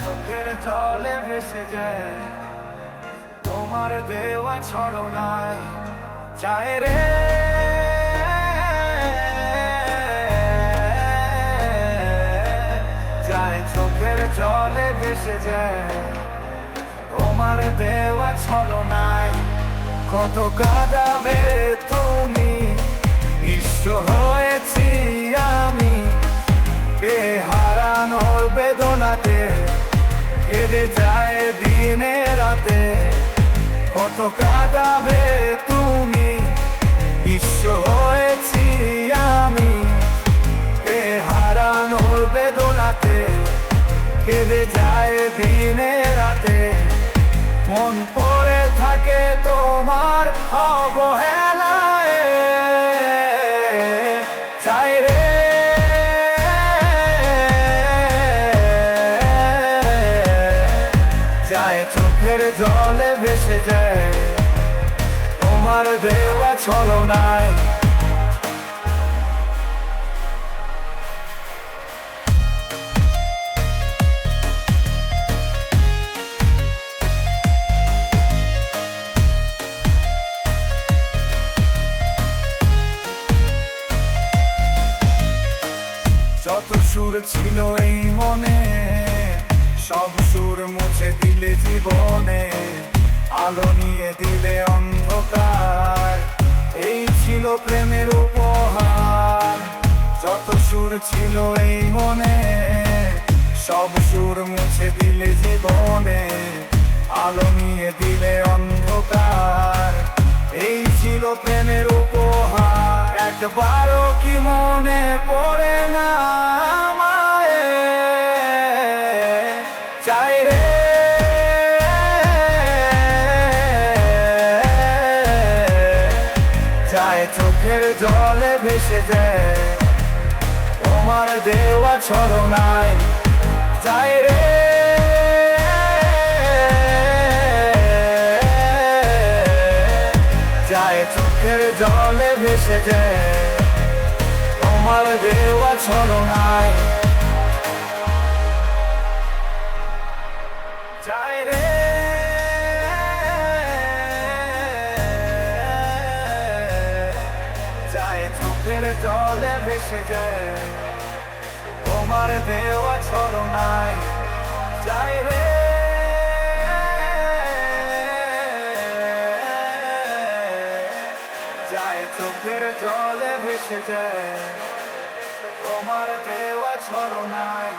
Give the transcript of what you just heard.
চোখের জলে ভেসে যায়। তোমার দেওয়া ছড়নায় চায় রে। যায় চোখের জলে ভেসে যায়। তোমার দেওয়া ছলনায় কত কাঁদাবে তুমি বিশ্ব কেঁদে যায় দিনে রাতে। কত কাঁদাবে তুমি? বিশ্ব হয়েছি আমি এ হারানোর বেদনাতে। কেঁদে যায় দিনে রাতে। মন পড়ে থাকে তোমার অবহেলায় যায় চোখের জলে ভেসে যায়। তোমার দেওয়া ছলনায়। যত সুর ছিল এই মনে দিলে জীবনে আলো নিয়ে দিলে অন্ধকার। এই ছিল প্রেমের উপহার। যত সুর ছিল এই মনে, সব সুর মুছে দিলে জীবনে আলো নিয়ে দিলে অন্ধকার। এই ছিল প্রেমের উপহার। একবারও কি মনে পড়ে না চাই রে চায় চোখের জলে ভেসে যায়। তোমার দেওয়া ছড়নায় যাই রে। যায় চোখের জলে ভেসে যায়। তোমার দেওয়া ছলনায় চোখের জলে ভেসে যায়। তোমার দেওয়া ছলনায় চাই রে। যায় চোখের জলে ভেসে যায়। তোমার দেওয়া ছলনায়